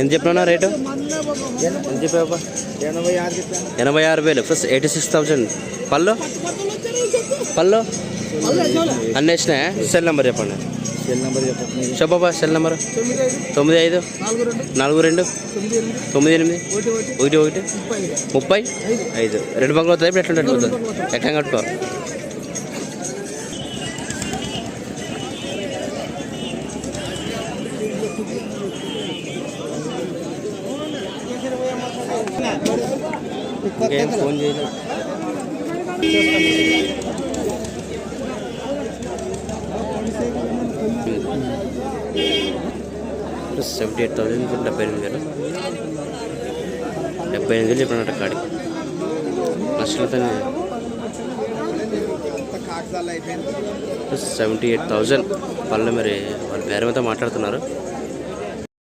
ఎంత చెప్పినా రేటు? ఎంత చెప్పావా? ఎనభై ఆరు వేలు. ప్లస్ ఎయిటీ సిక్స్ థౌజండ్ పళ్ళు? పళ్ళు? అన్నీ వేసినాయా సెల్ నెంబర్ చెప్పండి. సెల్ నెంబర్ చెప్పండి చెప్పబ్బా సెల్ నెంబర్. తొమ్మిది ఐదు. నాలుగు రెండు. తొమ్మిది ఎనిమిది. ఒకటి ఒకటి. ముప్పై? ఐదు. రెండు బంగ్లా అవుతుంది ఇప్పుడు ఎట్లా ఉంటుంది ఎక్కడ కట్టుకో. ఇంకేం ఫోన్ చేయలేదు. సెవెంటీ ఎయిట్ థౌసండ్ డెబ్బై ఎనిమిది వేలు. డెబ్బై ఎనిమిది వేలు చెప్పినట్టు కాడికి నష్టలతో సెవెంటీ ఎయిట్ థౌజండ్ వాళ్ళు మరి వాళ్ళ బేరమతో మాట్లాడుతున్నారు.